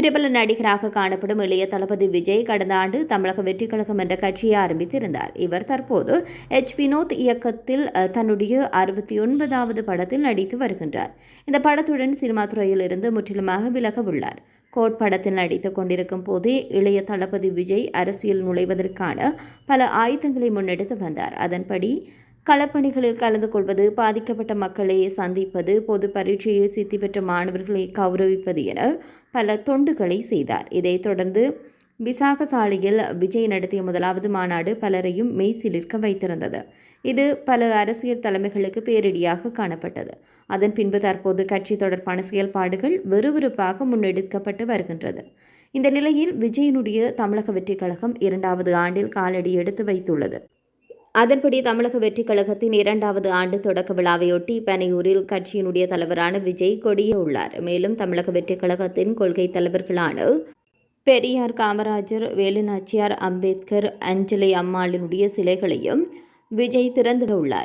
பிரபல நடிகராக காணப்படும் இளைய தளபதி விஜய் கடந்த ஆண்டு தமிழக வெற்றிக் கழகம் என்ற கட்சியை ஆரம்பித்திருந்தார். இவர் தற்போது எச். வினோத் இயக்கத்தில் தன்னுடைய அறுபத்தி ஒன்பதாவது படத்தில் நடித்து வருகின்றார். இந்த படத்துடன் சினிமா துறையில் இருந்து முற்றிலுமாக விலக உள்ளார் கோட் படத்தில் நடித்துக் கொண்டிருக்கும் போதே இளைய தளபதி விஜய் அரசியல் நுழைவதற்கான பல ஆயுதங்களை முன்னெடுத்து வந்தார். அதன்படி களப்பணிகளில் கலந்து கொள்வது பாதிக்கப்பட்ட மக்களை சந்திப்பது பொது பரீட்சையில் சித்தி பெற்ற மாணவர்களை கௌரவிப்பது என பல தொண்டுகளை செய்தார். இதைத் தொடர்ந்து விசாகசாலையில் விஜய் நடத்திய முதலாவது மாநாடு பலரையும் மெய்சிலிர்க்க வைத்திருந்தது. இது பல அரசியல் தலைமைகளுக்கு பேரிடியாக காணப்பட்டது. அதன் பின்பு தற்போது கட்சி தொடர்பான செயல்பாடுகள் விறுவிறுப்பாக முன்னெடுக்கப்பட்டு வருகின்றது. இந்த நிலையில் விஜயனுடைய தமிழக வெற்றிக் கழகம் இரண்டாவது ஆண்டில் காலடி எடுத்து வைத்துள்ளது. அதன்படி தமிழக வெற்றிக் கழகத்தின் இரண்டாவது ஆண்டு தொடக்க விழாவையொட்டி பனையூரில் கட்சியினுடைய தலைவரான விஜய் கொடிய உள்ளார் மேலும் தமிழக வெற்றிக் கழகத்தின் கொள்கை தலைவர்களான பெரியார் காமராஜர் வேலுநாச்சியார் அம்பேத்கர் அஞ்சலி அம்மாளினுடைய சிலைகளையும் விஜய் திறந்து உள்ளார்